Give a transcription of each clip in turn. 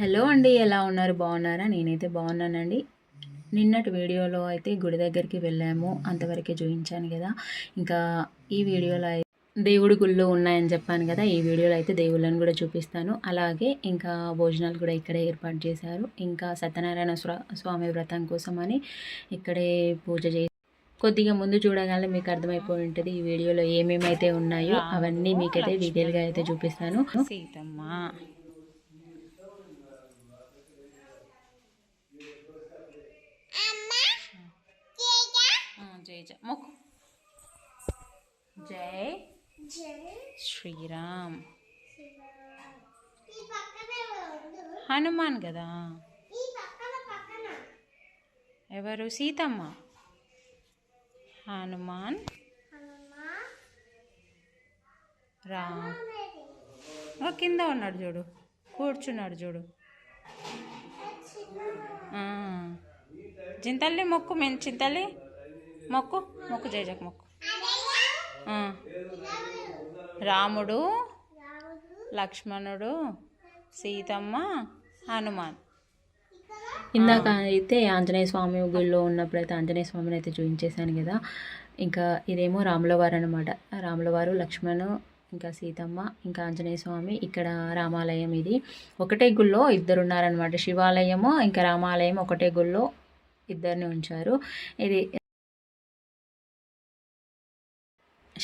Hello అండి ఎలా ఉన్నారు? బాగున్నారా? నేనైతే బాగున్నానండి. నిన్నటి వీడియోలో అయితే గుడి దగ్గరికి వెళ్ళాము. అంతవరకే చూపించాను కదా. ఇంకా ఈ వీడియోలో అయితే దేవుడి గుళ్ళు ఉన్నాయని చెప్పాను కదా. ఈ వీడియోలో అయితే దేవుళ్ళని కూడా చూపిస్తాను. అలాగే ఇంకా భోజనాలు కూడా ఇక్కడే ఏర్పాటు చేశారు. ఇంకా సత్యనారాయణ స్వా- స్వామి వ్రతం కోసం అని ఇక్కడే పూజ చేసి కొద్దిగా ముందు చూడగానే మీకు అర్థమైపోయి ఉంటుంది ఈ వీడియోలో ఏమేమి అయితే ఉన్నాయో అవన్నీ మీకైతే డీటెయిల్గా అయితే చూపిస్తాను. సీతమ్మ ఆ, మొక్కు. జై శ్రీరామ్. హనుమాన్ కదా? ఎవరు? సీతమ్మ. హనుమాన్. రామ్. కింద ఉన్నాడు చూడు. కూర్చున్నాడు చూడు. చింతల్లి మొక్కు మేము చింతల్లి? మొక్కు మొక్కు జయజక్ మొక్కు. రాముడు లక్ష్మణుడు సీతమ్మ హనుమాన్. ఇందాక అయితే ఆంజనేయ స్వామి గుడిలో ఉన్నప్పుడు అయితే ఆంజనేయ స్వామిని అయితే చూపించేశాను కదా. ఇంకా ఇదేమో రాములవారు అనమాట రాములవారు లక్ష్మణు ఇంకా సీతమ్మ ఇంకా ఆంజనేయ స్వామి ఇక్కడ రామాలయం ఇది. ఒకటే గుళ్ళో ఇద్దరు ఉన్నారనమాట శివాలయము ఇంకా రామాలయం ఒకటే గుళ్ళో ఇద్దరిని ఉంచారు. ఇది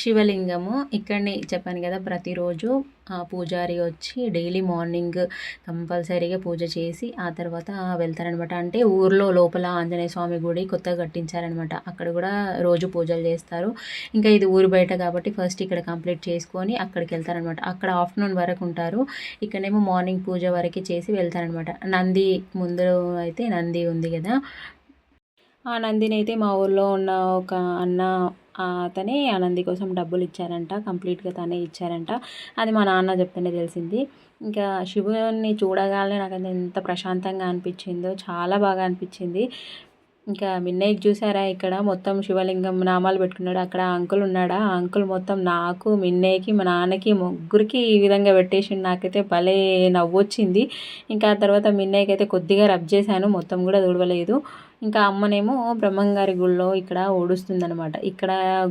శివలింగము. ఇక్కడనే చెప్పాను కదా ప్రతిరోజు ఆ పూజారి వచ్చి డైలీ మార్నింగ్ కంపల్సరీగా పూజ చేసి ఆ తర్వాత వెళ్తారనమాట. అంటే ఊర్లో లోపల ఆంజనేయ స్వామి గుడి కొత్తగా కట్టించారనమాట. అక్కడ కూడా రోజు పూజలు చేస్తారు. ఇంకా ఇది ఊరు బయట కాబట్టి ఫస్ట్ ఇక్కడ కంప్లీట్ చేసుకొని అక్కడికి వెళ్తారనమాట. అక్కడ ఆఫ్టర్నూన్ వరకు ఉంటారు. ఇక్కడేమో మార్నింగ్ పూజ వరకు చేసి వెళ్తారనమాట. నంది ముందు అయితే నంది ఉంది కదా. ఆ నందిని అయితే మా ఊర్లో ఉన్న ఒక అన్న తనే ఆనంది కోసం డబ్బులు ఇచ్చారంట కంప్లీట్గా తనే ఇచ్చారంట. అది మా నాన్న చెప్తేనే తెలిసింది. ఇంకా శివుని చూడగానే నాకు అది ఎంత ప్రశాంతంగా అనిపించిందో చాలా బాగా అనిపించింది. ఇంకా మిన్నయ్యకి చూసారా ఇక్కడ? మొత్తం శివలింగం నామాలు పెట్టుకున్నాడు. అక్కడ అంకుల్ ఉన్నాడా? ఆ అంకుల్ మొత్తం నాకు మిన్నయ్యకి మా నాన్నకి ముగ్గురికి ఈ విధంగా పెట్టేసి నాకైతే భలే నవ్వొచ్చింది. ఇంకా ఆ తర్వాత మిన్నయ్యకి అయితే కొద్దిగా రబ్ చేశాను. మొత్తం కూడా తుడవలేదు. ఇంకా అమ్మనేమో బ్రహ్మంగారి గుడిలో ఇక్కడ ఓడుస్తుందనమాట ఇక్కడ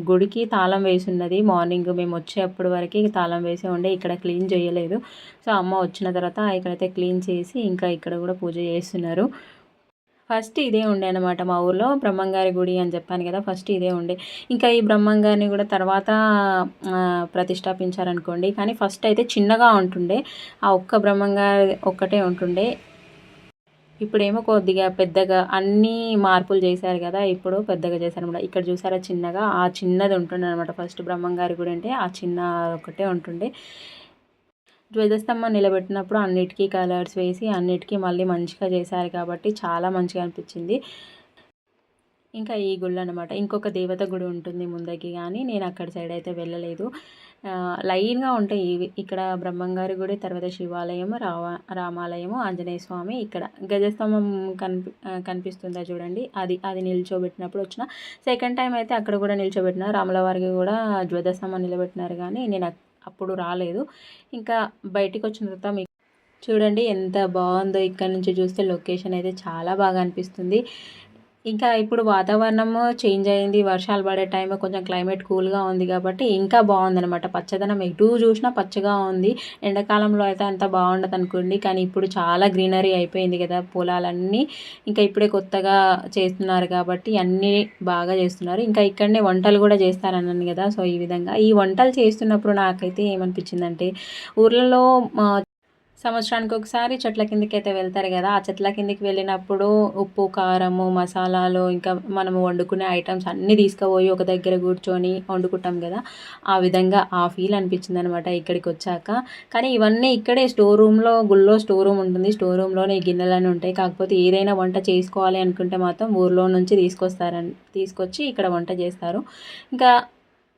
గుడికి తాళం వేసి ఉన్నది మార్నింగ్ మేము వచ్చేప్పటి వరకు తాళం వేసి ఉండే. ఇక్కడ క్లీన్ చేయలేదు. సో అమ్మ వచ్చిన తర్వాత ఇక్కడైతే క్లీన్ చేసి ఇంకా ఇక్కడ కూడా పూజ చేస్తున్నారు. ఫస్ట్ ఇదే ఉండే అనమాట మా ఊర్లో బ్రహ్మంగారి గుడి అని చెప్పాను కదా ఫస్ట్ ఇదే ఉండే. ఇంకా ఈ బ్రహ్మంగారిని కూడా తర్వాత ప్రతిష్టాపించారనుకోండి. కానీ ఫస్ట్ అయితే చిన్నగా ఉంటుండే. ఆ ఒక్క బ్రహ్మంగారి ఒక్కటే ఉంటుండే. ఇప్పుడేమో కొద్దిగా పెద్దగా అన్నీ మార్పులు చేశారు కదా ఇప్పుడు పెద్దగా చేశారు అనమాట ఇక్కడ చూసారా చిన్నగా ఆ చిన్నది ఉంటుండే అనమాట ఫస్ట్ బ్రహ్మంగారి గుడి అంటే ఆ చిన్న ఒకటే ఉంటుండే. ధ్వజస్తంభం నిలబెట్టినప్పుడు అన్నిటికీ కలర్స్ వేసి అన్నిటికీ మళ్ళీ మంచిగా చేశారు కాబట్టి చాలా మంచిగా అనిపించింది. ఇంకా ఈ గుళ్ళు అనమాట ఇంకొక దేవత గుడి ఉంటుంది ముందకి కానీ నేను అక్కడ సైడ్ అయితే వెళ్ళలేదు. లైన్గా ఉంటాయి ఇవి ఇక్కడ బ్రహ్మంగారి గుడి తర్వాత శివాలయము రావ రామాలయము ఆంజనేయ స్వామి ఇక్కడ. గజస్తంభం కనిపి కనిపిస్తుందా చూడండి. అది అది నిల్చోబెట్టినప్పుడు వచ్చిన. సెకండ్ టైం అయితే అక్కడ కూడా నిల్చోబెట్టిన. రాముల వారికి కూడా ధ్వజస్తంభం నిలబెట్టినారు కానీ నేను అప్పుడు రాలేదు. ఇంకా బయటికి వచ్చిన తర్వాత మీకు చూడండి ఎంత బాగుందో ఇక్కడ నుంచి చూస్తే లొకేషన్ అయితే చాలా బాగా అనిపిస్తుంది. ఇంకా ఇప్పుడు వాతావరణం చేంజ్ అయింది వర్షాలు పడే టైం కొంచెం క్లైమేట్ కూల్గా ఉంది కాబట్టి ఇంకా బాగుందనమాట పచ్చదనం ఎటు చూసినా పచ్చగా ఉంది. ఎండాకాలంలో అయితే అంత బాగుండదు అనుకోండి. కానీ ఇప్పుడు చాలా గ్రీనరీ అయిపోయింది కదా పొలాలన్నీ. ఇంకా ఇప్పుడే కొత్తగా చేస్తున్నారు కాబట్టి అన్నీ బాగా చేస్తున్నారు. ఇంకా ఇక్కడనే వంటలు కూడా చేస్తారన్నాను కదా. సో ఈ విధంగా ఈ వంటలు చేస్తున్నప్పుడు నాకైతే ఏమనిపించిందంటే ఊర్లలో సంవత్సరానికి ఒకసారి చెట్ల కిందకి అయితే వెళ్తారు కదా ఆ చెట్ల కిందకి వెళ్ళినప్పుడు ఉప్పు కారము మసాలాలు ఇంకా మనము వండుకునే ఐటమ్స్ అన్నీ తీసుకుపోయి ఒక దగ్గర కూర్చొని వండుకుంటాం కదా ఆ విధంగా ఆ ఫీల్ అనిపించింది అనమాట ఇక్కడికి వచ్చాక కానీ ఇవన్నీ ఇక్కడే స్టోర్ రూమ్లో గుళ్ళో స్టోర్ రూమ్ ఉంటుంది. స్టోర్ రూమ్లోనే ఈ గిన్నెలన్నీ ఉంటాయి. కాకపోతే ఏదైనా వంట చేసుకోవాలి అనుకుంటే మాత్రం ఊర్లో నుంచి తీసుకొస్తారని తీసుకొచ్చి ఇక్కడ వంట చేస్తారు. ఇంకా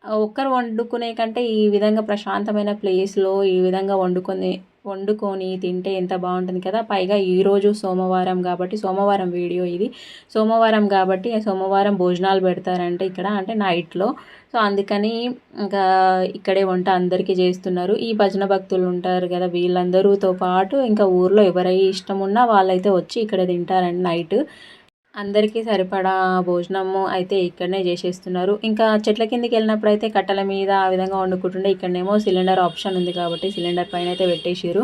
ఒక్కరు వండుకునే కంటే ఈ విధంగా ప్రశాంతమైన ప్లేస్లో ఈ విధంగా వండుకునే వండుకొని తింటే ఎంత బాగుంటుంది కదా. పైగా ఈరోజు సోమవారం కాబట్టి సోమవారం వీడియో ఇది. సోమవారం కాబట్టి సోమవారం భోజనాలు పెడతారంటే ఇక్కడ అంటే నైట్లో. సో అందుకని ఇంకా ఇక్కడే వంట అందరికీ చేస్తున్నారు. ఈ భజన భక్తులు ఉంటారు కదా వీళ్ళందరితో పాటు ఇంకా ఊర్లో ఎవరై ఇష్టం ఉన్నా వాళ్ళైతే వచ్చి ఇక్కడ తింటారండి నైట్. అందరికీ సరిపడా భోజనము అయితే ఇక్కడనే చేసేస్తున్నారు. ఇంకా చెట్ల కిందకి వెళ్ళినప్పుడు అయితే కట్టెల మీద ఆ విధంగా వండుకుంటుండే ఇక్కడనేమో సిలిండర్ ఆప్షన్ ఉంది కాబట్టి సిలిండర్ పైన అయితే పెట్టేసారు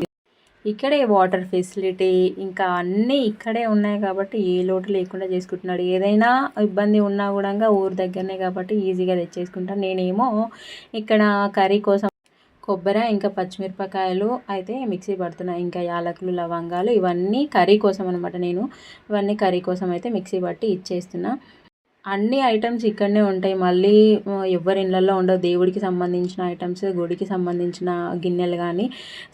ఇక్కడే వాటర్ ఫెసిలిటీ ఇంకా అన్నీ ఇక్కడే ఉన్నాయి కాబట్టి ఏ లోటు లేకుండా చేసుకుంటున్నాడు. ఏదైనా ఇబ్బంది ఉన్నా కూడా ఊరు దగ్గరనే కాబట్టి ఈజీగా తెచ్చేసుకుంటాను నేనేమో ఇక్కడ కర్రీ కోసం కొబ్బరి ఇంకా పచ్చిమిరపకాయలు అయితే మిక్సీ పడుతున్నాయి. ఇంకా యాలకులు లవంగాలు ఇవన్నీ కర్రీ కోసం అనమాట నేను. ఇవన్నీ కర్రీ కోసం అయితే మిక్సీ పట్టి ఇచ్చేస్తున్నా. అన్ని ఐటమ్స్ ఇక్కడనే ఉంటాయి. మళ్ళీ ఎవరి ఇళ్ళల్లో ఉండవు. దేవుడికి సంబంధించిన ఐటమ్స్ గుడికి సంబంధించిన గిన్నెలు కానీ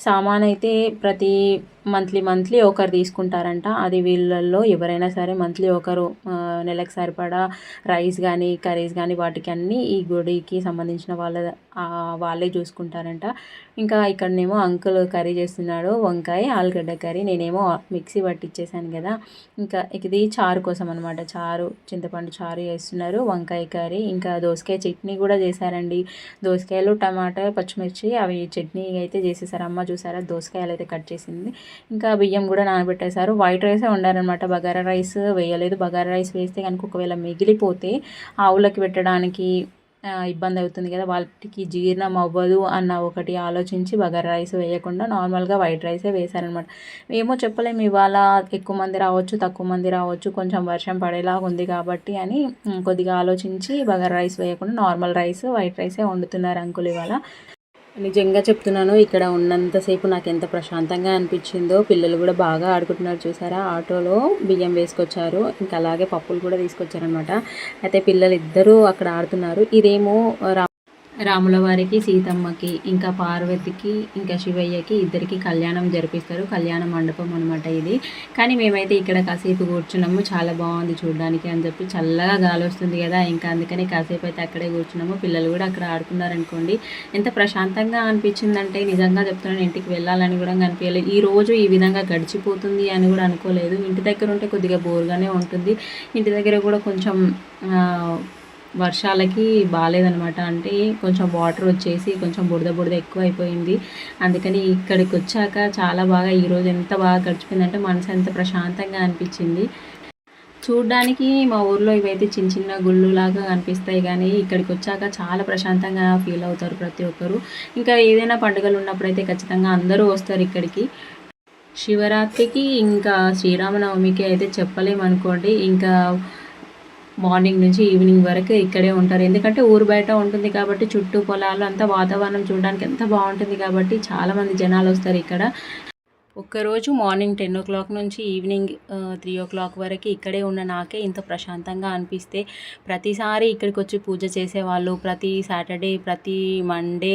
సామాన్ అయితే ప్రతి మంత్లీ మంత్లీ ఒకరు తీసుకుంటారంట. అది వీళ్ళల్లో ఎవరైనా సరే మంత్లీ ఒకరు నెలకు సరిపడా రైస్ కానీ కర్రీస్ కానీ వాటికి అన్నీ ఈ గుడికి సంబంధించిన వాళ్ళ వాళ్ళే చూసుకుంటారంట. ఇంకా ఇక్కడనేమో అంకుల్ కర్రీ చేస్తున్నాడు వంకాయ ఆలుగడ్డ కర్రీ నేనేమో మిక్సీ పట్టించేసాను కదా. ఇంకా ఇది చారు కోసం అనమాట చారు చింతపండు చారు చేస్తున్నారు వంకాయ కర్రీ ఇంకా దోసకాయ చట్నీ కూడా చేశారండి. దోసకాయలు టమాటా పచ్చిమిర్చి అవి చట్నీ అయితే చేసేసారు. అమ్మ చూసారా? దోసకాయలు అయితే కట్ చేసింది. ఇంకా బియ్యం కూడా నానబెట్టేశారు. వైట్ రైసే వండారనమాట. బగారా రైస్ వేయలేదు. బగారా రైస్ వేస్తే కనుక ఒకవేళ మిగిలిపోతే ఆవులకి పెట్టడానికి ఇబ్బంది అవుతుంది కదా. వాటికి జీర్ణం అవ్వదు అన్న ఒకటి ఆలోచించి బగారా రైస్ వేయకుండా నార్మల్గా వైట్ రైసే వేశారనమాట. ఏమో చెప్పలేము. ఇవాళ ఎక్కువ మంది రావచ్చు తక్కువ మంది రావచ్చు. కొంచెం వర్షం పడేలాగా ఉంది కాబట్టి అని కొద్దిగా ఆలోచించి బగారా రైస్ వేయకుండా నార్మల్ రైస్ వైట్ రైసే వండుతున్నారు అంకుల్ ఇవాళ. నిజంగా చెప్తున్నాను ఇక్కడ ఉన్నంతసేపు నాకు ఎంత ప్రశాంతంగా అనిపించిందో పిల్లలు కూడా బాగా ఆడుకుంటున్నారు చూసారా? ఆటోలో బియ్యం వేసుకొచ్చారు ఇంకా అలాగే పప్పులు కూడా తీసుకొచ్చారనమాట అయితే పిల్లలు ఇద్దరూ అక్కడ ఆడుతున్నారు. ఇదేమో రా రాముల వారికి సీతమ్మకి ఇంకా పార్వతికి ఇంకా శివయ్యకి ఇద్దరికి కళ్యాణం జరిపిస్తారు. కళ్యాణ మండపం అనమాట ఇది. కానీ మేమైతే ఇక్కడ కాసేపు కూర్చున్నాము. చాలా బాగుంది చూడడానికి అని చెప్పి చల్లగా గాలి వస్తుంది కదా. ఇంకా అందుకని కాసేపు అయితే అక్కడే కూర్చున్నాము. పిల్లలు కూడా అక్కడ ఆడుకున్నారనుకోండి. ఎంత ప్రశాంతంగా అనిపించిందంటే నిజంగా చెప్తున్నాను ఇంటికి వెళ్ళాలని కూడా అనిపించలేదు. ఈ రోజు ఈ విధంగా గడిచిపోతుంది అని కూడా అనుకోలేదు. ఇంటి దగ్గర ఉంటే కొద్దిగా బోర్గానే ఉంటుంది. ఇంటి దగ్గర కూడా కొంచెం వర్షాలకి బాగాలేదనమాట అంటే కొంచెం వాటర్ వచ్చేసి కొంచెం బురద బురద ఎక్కువ అయిపోయింది అందుకని ఇక్కడికి వచ్చాక చాలా బాగా ఈరోజు ఎంత బాగా గడిచిపోయిందంటే మనసు ఎంత ప్రశాంతంగా అనిపించింది. చూడ్డానికి మా ఊర్లో ఇవైతే చిన్న చిన్న గుళ్ళు లాగా కనిపిస్తాయి కానీ ఇక్కడికి వచ్చాక చాలా ప్రశాంతంగా ఫీల్ అవుతారు ప్రతి ఒక్కరు. ఇంకా ఏదైనా పండుగలు ఉన్నప్పుడు అయితే ఖచ్చితంగా అందరూ వస్తారు ఇక్కడికి. శివరాత్రికి ఇంకా శ్రీరామనవమికి అయితే చెప్పలేమనుకోండి. ఇంకా మార్నింగ్ నుంచి ఈవినింగ్ వరకు ఇక్కడే ఉంటారు. ఎందుకంటే ఊరు బయట ఉంటుంది కాబట్టి చుట్టూ పొలాలు అంతా వాతావరణం చూడడానికి ఎంత బాగుంటుంది కాబట్టి చాలామంది జనాలు వస్తారు ఇక్కడ. ఒక్కరోజు మార్నింగ్ టెన్ ఓ క్లాక్ నుంచి ఈవినింగ్ త్రీ ఓ క్లాక్ వరకు ఇక్కడే ఉన్న నాకే ఇంత ప్రశాంతంగా అనిపిస్తే ప్రతిసారి ఇక్కడికి వచ్చి పూజ చేసేవాళ్ళు ప్రతి సాటర్డే ప్రతి మండే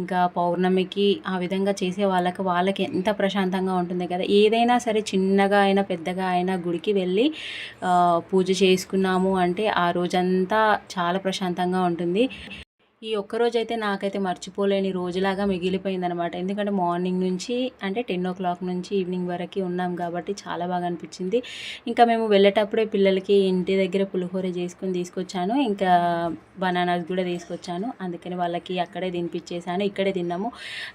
ఇంకా పౌర్ణమికి ఆ విధంగా చేసే వాళ్ళకి వాళ్ళకి ఎంత ప్రశాంతంగా ఉంటుంది కదా. ఏదైనా సరే చిన్నగా అయినా పెద్దగా అయినా గుడికి వెళ్ళి పూజ చేసుకున్నాము అంటే ఆ రోజంతా చాలా ప్రశాంతంగా ఉంటుంది. ఈ ఒక్కరోజు అయితే నాకైతే మర్చిపోలేని రోజులాగా మిగిలిపోయిందనమాట ఎందుకంటే మార్నింగ్ నుంచి అంటే టెన్ ఓ క్లాక్ నుంచి ఈవినింగ్ వరకు ఉన్నాం కాబట్టి చాలా బాగా అనిపించింది. ఇంకా మేము వెళ్ళేటప్పుడే పిల్లలకి ఇంటి దగ్గర పులిహోర చేసుకుని తీసుకొచ్చాను. ఇంకా బనానాస్ కూడా తీసుకొచ్చాను. అందుకని వాళ్ళకి అక్కడే తినిపించేసాను ఇక్కడే తిన్నాము.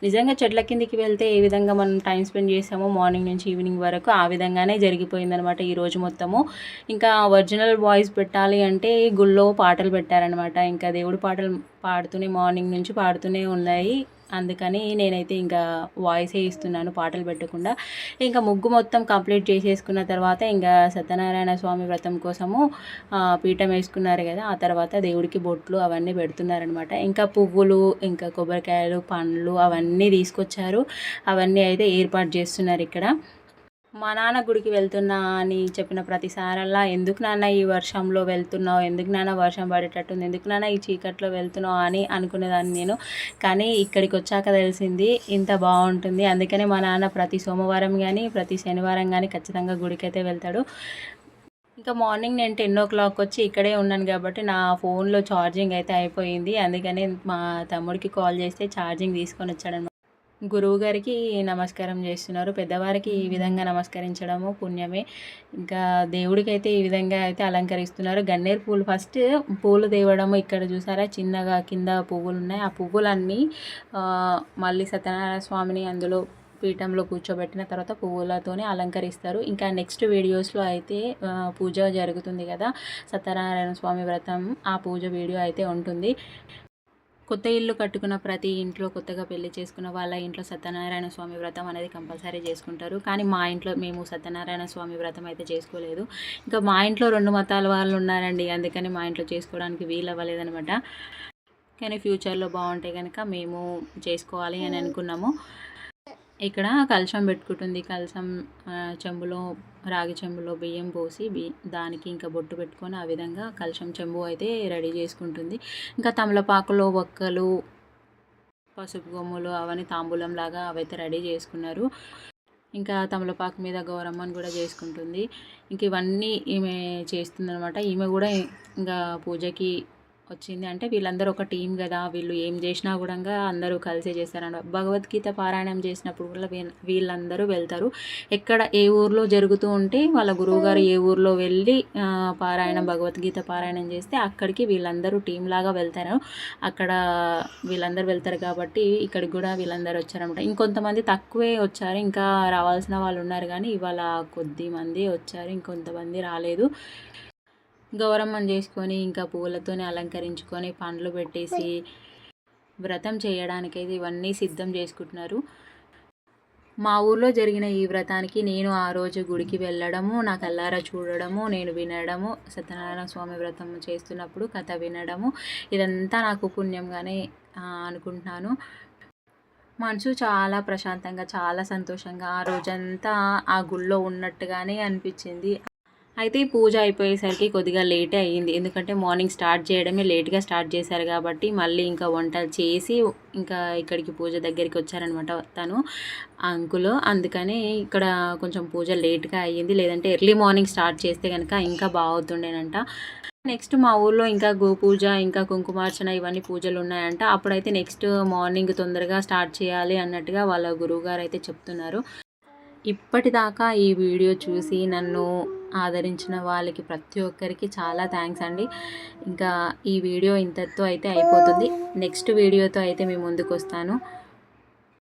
నిజంగా చెట్ల కిందికి వెళ్తే ఏ విధంగా మనం టైం స్పెండ్ చేసామో మార్నింగ్ నుంచి ఈవినింగ్ వరకు ఆ విధంగానే జరిగిపోయిందనమాట ఈ రోజు మొత్తము. ఇంకా ఒరిజినల్ వాయిస్ పెట్టాలి అంటే గుళ్ళో పాటలు పెట్టారనమాట ఇంకా దేవుడి పాటలు పాడుతూనే మార్నింగ్ నుంచి పాడుతూనే ఉన్నాయి. అందుకని నేనైతే ఇంకా వాయిసే ఇస్తున్నాను పాటలు పెట్టకుండా. ఇంకా ముగ్గు మొత్తం కంప్లీట్ చేసేసుకున్న తర్వాత ఇంకా సత్యనారాయణ స్వామి వ్రతం కోసము పీఠం వేసుకున్నారు కదా ఆ తర్వాత దేవుడికి బొట్లు అవన్నీ పెడుతున్నారనమాట. ఇంకా పువ్వులు ఇంకా కొబ్బరికాయలు పండ్లు అవన్నీ తీసుకొచ్చారు. అవన్నీ అయితే ఏర్పాటు చేస్తున్నారు ఇక్కడ. మా నాన్న గుడికి వెళ్తున్నా అని చెప్పిన ప్రతిసారల్లా ఎందుకు నాన్న ఈ వర్షంలో వెళ్తున్నావు? ఎందుకు నాన్న వర్షం పడేటట్టుంది? ఎందుకు నాన్న ఈ చీకట్లో వెళ్తున్నావు? అని అనుకునేదాన్ని నేను. కానీ ఇక్కడికి వచ్చాక తెలిసింది ఇంత బాగుంటుంది. అందుకనే మా నాన్న ప్రతి సోమవారం కానీ ప్రతి శనివారం కానీ ఖచ్చితంగా గుడికైతే వెళ్తాడు. ఇంకా మార్నింగ్ నేను టెన్ ఓ క్లాక్ వచ్చి ఇక్కడే ఉన్నాను కాబట్టి నా ఫోన్లో ఛార్జింగ్ అయితే అయిపోయింది. అందుకనే మా తమ్ముడికి కాల్ చేస్తే ఛార్జింగ్ తీసుకొని వచ్చాడనమాట. గురువు గారికి నమస్కారం చేస్తున్నారు. పెద్దవారికి ఈ విధంగా నమస్కరించడము పుణ్యమే. ఇంకా దేవుడికి అయితే ఈ విధంగా అయితే అలంకరిస్తున్నారు. గన్నేరు పూలు ఫస్ట్ పూలు తేవడము ఇక్కడ చూసారా? చిన్నగా కింద పువ్వులు ఉన్నాయి. ఆ పువ్వులన్నీ మళ్ళీ సత్యనారాయణ స్వామిని అందులో పీఠంలో కూర్చోబెట్టిన తర్వాత పువ్వులతోనే అలంకరిస్తారు. ఇంకా నెక్స్ట్ వీడియోస్లో అయితే పూజ జరుగుతుంది కదా? సత్యనారాయణ స్వామి వ్రతం ఆ పూజ వీడియో అయితే ఉంటుంది. కొత్త ఇల్లు కట్టుకున్న ప్రతి ఇంట్లో కొత్తగా పెళ్ళి చేసుకున్న వాళ్ళ ఇంట్లో సత్యనారాయణ స్వామి వ్రతం అనేది కంపల్సరీ చేసుకుంటారు. కానీ మా ఇంట్లో మేము సత్యనారాయణ స్వామి వ్రతం అయితే చేసుకోలేదు. ఇంకా మా ఇంట్లో రెండు మతాల వాళ్ళు ఉన్నారండి. అందుకని మా ఇంట్లో చేసుకోవడానికి వీలు అవ్వలేదనమాట కానీ ఫ్యూచర్లో బాగుంటే కనుక మేము చేసుకోవాలి అని అనుకున్నాము. ఇక్కడ కలశం పెట్టుకుంటుంది. కలశం చెంబులో రాగి చెంబులో బియ్యం పోసి బి దానికి ఇంకా బొట్టు పెట్టుకొని ఆ విధంగా కలశం చెంబు అయితే రెడీ చేసుకుంటుంది. ఇంకా తమలపాకులో ఒక్కలు పసుపు గొమ్ములు అవన్నీ తాంబూలం లాగా అవైతే రెడీ చేసుకున్నారు. ఇంకా తమలపాకు మీద గౌరమ్మని కూడా చేసుకుంటుంది. ఇంక ఇవన్నీ ఈమె చేస్తుందనమాట ఈమె కూడా ఇంకా పూజకి వచ్చింది. అంటే వీళ్ళందరూ ఒక టీం కదా వీళ్ళు ఏం చేసినా కూడా అందరూ కలిసే చేస్తారన్నమాట. భగవద్గీత పారాయణం చేసినప్పుడు కూడా వీళ్ళందరూ వెళ్తారు. ఎక్కడ ఏ ఊర్లో జరుగుతూ ఉంటే వాళ్ళ గురువుగారు ఏ ఊర్లో వెళ్ళి పారాయణం భగవద్గీత పారాయణం చేస్తే అక్కడికి వీళ్ళందరూ టీం లాగా వెళ్తారు. అక్కడ వీళ్ళందరూ వెళ్తారు కాబట్టి ఇక్కడికి కూడా వీళ్ళందరూ వచ్చారనమాట ఇంకొంతమంది తక్కువే వచ్చారు. ఇంకా రావాల్సిన వాళ్ళు ఉన్నారు కానీ ఇవాళ కొద్ది మంది వచ్చారు. ఇంకొంతమంది రాలేదు. గౌరమ్మని చేసుకొని ఇంకా పూలతోనే అలంకరించుకొని పండ్లు పెట్టేసి వ్రతం చేయడానికైతే ఇవన్నీ సిద్ధం చేసుకుంటున్నారు. మా ఊర్లో జరిగిన ఈ వ్రతానికి నేను ఆ రోజు గుడికి వెళ్ళడము నా కల్లారా చూడడము నేను వినడము సత్యనారాయణ స్వామి వ్రతం చేస్తున్నప్పుడు కథ వినడము ఇదంతా నాకు పుణ్యంగానే అనుకుంటున్నాను. మనసు చాలా ప్రశాంతంగా చాలా సంతోషంగా ఆ రోజంతా ఆ గుళ్ళో ఉన్నట్టుగానే అనిపించింది. అయితే పూజ అయిపోయేసరికి కొద్దిగా లేటే అయ్యింది. ఎందుకంటే మార్నింగ్ స్టార్ట్ చేయడమే లేట్గా స్టార్ట్ చేశారు కాబట్టి మళ్ళీ ఇంకా వంటలు చేసి ఇంకా ఇక్కడికి పూజ దగ్గరికి వచ్చారనమాట తను ఆ అంకులు. అందుకని ఇక్కడ కొంచెం పూజ లేట్గా అయ్యింది. లేదంటే ఎర్లీ మార్నింగ్ స్టార్ట్ చేస్తే కనుక ఇంకా బాగుతుండేనంట నెక్స్ట్ మా ఊర్లో ఇంకా గోపూజ ఇంకా కుంకుమార్చన ఇవన్నీ పూజలు ఉన్నాయంట. అప్పుడైతే నెక్స్ట్ మార్నింగ్ తొందరగా స్టార్ట్ చేయాలి అన్నట్టుగా వాళ్ళ గురువుగారు అయితే చెప్తున్నారు. ఇప్పటిదాకా ఈ వీడియో చూసి నన్ను ఆదరించిన వాళ్ళకి ప్రతి ఒక్కరికి చాలా థ్యాంక్స్ అండి. ఇంకా ఈ వీడియో ఇంతతో అయితే అయిపోతుంది. నెక్స్ట్ వీడియోతో అయితే మీ ముందుకు వస్తాను.